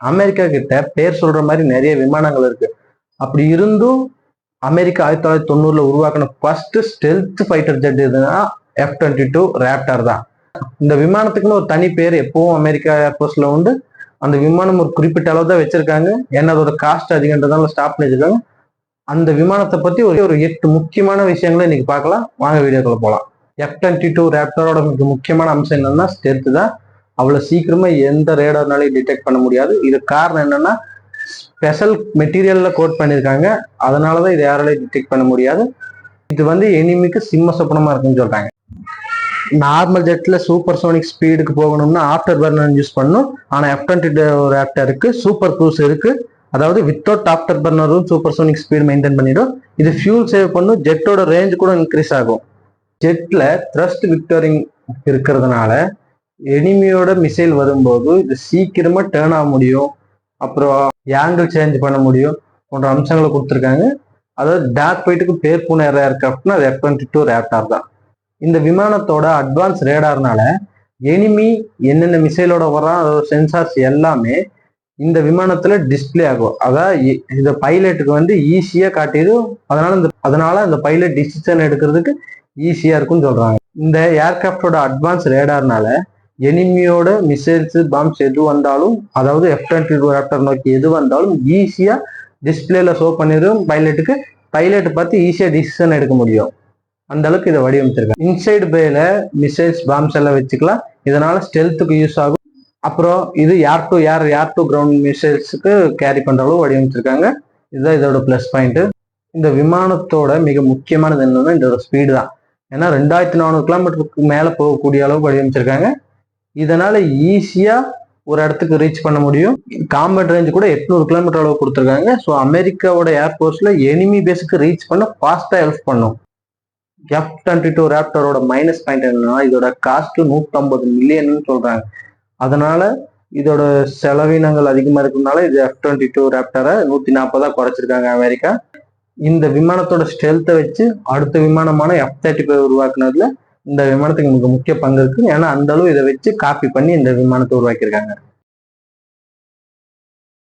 America கிட்ட பேர் சொல்ற மாதிரி நிறைய விமானங்கள் இருக்கு. அப்படி இருந்தும் அமெரிக்கா ஆயிரத்தி தொள்ளாயிரத்தி தொண்ணூறுல உருவாக்கின ஃபர்ஸ்ட் ஸ்டெல்த் ஃபைட்டர் ஜெட் எதுனா எஃப் டுவெண்ட்டி டூ ரேப்டார் தான். இந்த விமானத்துக்குன்னு ஒரு தனி பேர் எப்பவும் அமெரிக்கா ஏர்போர்ட்ஸ்ல உண்டு. அந்த விமானம் ஒரு குறிப்பிட்ட அளவு தான் வச்சிருக்காங்க. ஏன்னா அதோட காஸ்ட் அதிகன்றதால ஸ்டாப் பண்ணிருக்காங்க அந்த விமானத்தை பத்தி ஒரே ஒரு எட்டு முக்கியமான விஷயங்களை இன்னைக்கு பார்க்கலாம். வாங்க வீடியோக்குள்ள போகலாம் எஃப் டுவெண்ட்டி டூ ரேப்டரோட மிக முக்கியமான அம்சம் என்னன்னா ஸ்டெல்த் தான். அவ்வளோ சீக்கிரமாக எந்த ரேடார்னாலையும் டிடெக்ட் பண்ண முடியாது. இது காரணம் என்னன்னா ஸ்பெஷல் மெட்டீரியலில் கோட் பண்ணியிருக்காங்க அதனாலதான் இது யாராலையும் டிடெக்ட் பண்ண முடியாது. இது வந்து எனிமிக்கு சிம்ம சொப்பனமாக இருக்குன்னு சொல்கிறாங்க நார்மல் ஜெட்டில் சூப்பர் சோனிக் ஸ்பீடுக்கு போகணும்னா ஆஃப்டர் பர்னர் யூஸ் பண்ணணும் ஆனால் எஃப் டுவெண்ட்டி ரேப்டருக்கு சூப்பர் க்ரூஸ் இருக்குது அதாவது வித்தவுட் ஆஃப்டர் பர்னரும் சூப்பர் சோனிக் ஸ்பீடு மெயின்டைன் பண்ணிடும். இது ஃபியூல் சேவ் பண்ணும். ஜெட்டோட ரேஞ்ச் கூட இன்க்ரீஸ் ஆகும். ஜெட்டில் த்ரஸ்ட் விக்டரிங் இருக்கிறதுனால எனிமியோட மிசைல் வரும்போது இது சீக்கிரமா டேர்ன் ஆக முடியும். அப்புறம் ஆங்கிள் சேஞ்ச் பண்ண முடியும். போன்ற அம்சங்களை கொடுத்துருக்காங்க. அதாவது டாக் பைட்டுக்கு பேர் போன ஏர்கிராஃப்ட்னா அது எஃப் டுவெண்ட்டி டூ ரேப்டார் தான். இந்த விமானத்தோட அட்வான்ஸ் ரேடார்னால எனிமி என்னென்ன மிசைலோட வரான் அதோட சென்சார்ஸ் எல்லாமே இந்த விமானத்துல டிஸ்ப்ளே ஆகும். அதாவது இ- இந்த பைலட்டுக்கு வந்து ஈஸியா காட்டிடும். அதனால இந்த அதனால இந்த பைலட் டிசிஷன் எடுக்கிறதுக்கு ஈஸியா இருக்கும்னு சொல்றாங்க. இந்த ஏர்கிராஃப்டோட அட்வான்ஸ் ரேடார்னால எனிமியோட மிசைல்ஸ் பாம்ஸ் எது வந்தாலும் அதாவது எஃப் டுவெண்ட்டி டூ நோக்கி எது வந்தாலும் ஈஸியாக டிஸ்பிளேல ஷோ பண்ணிடும். பைலட்டுக்கு பைலட் பார்த்து ஈஸியாக டிசிஷன் எடுக்க முடியும். அந்த அளவுக்கு இதை வடிவமைச்சிருக்காங்க இன்சைடு பேல மிசைல்ஸ் பாம்ஸ் எல்லாம் வச்சுக்கலாம். இதனால ஸ்டெல்த்துக்கு யூஸ் ஆகும். அப்புறம் இது யார் டு யார் யார் டு கிரவுண்ட் மிசைல்ஸுக்கு கேரி பண்ற அளவு வடிவமைச்சிருக்காங்க இதுதான் இதோட ப்ளஸ் பாயிண்ட் இந்த விமானத்தோட மிக முக்கியமானது என்னன்னா இதோட ஸ்பீடு தான். ஏன்னா ரெண்டாயிரத்தி நானூறு கிலோமீட்டருக்கு மேலே போகக்கூடிய அளவு வடிவமைச்சிருக்காங்க இதனால ஈஸியா ஒரு இடத்துக்கு ரீச் பண்ண முடியும். காம்பேட் ரேஞ்ச் கூட எட்நூறு கிலோமீட்டர் அளவு கொடுத்துருக்காங்க. ஸோ அமெரிக்காவோட ஏர்போர்ட்ஸ்ல எனிமி பேஸுக்கு ரீச் பண்ண ஃபாஸ்டா ஹெல்ப் பண்ணும். எஃப் டுவெண்ட்டி டூ ரேப்டரோட மைனஸ் பாயிண்ட் என்னன்னா இதோட காஸ்ட் நூற்றம்பது மில்லியன் சொல்றாங்க. அதனால இதோட செலவினங்கள் அதிகமா இருக்கிறதுனால இது எஃப் டுவெண்ட்டி டூ ரேப்டரை நூத்தி நாற்பதா குறைச்சிருக்காங்க அமெரிக்கா. இந்த விமானத்தோட ஸ்டெல்த்தை வச்சு அடுத்த விமானமான எஃப் தேர்ட்டி ஃபைவ் உருவாக்குனதுல இந்த விமானத்துக்கு மிக முக்கிய பங்கு இருக்கு. ஏன்னா அந்த அளவு இதை வச்சு காப்பி பண்ணி இந்த விமானத்தை உருவாக்கியிருக்காங்க.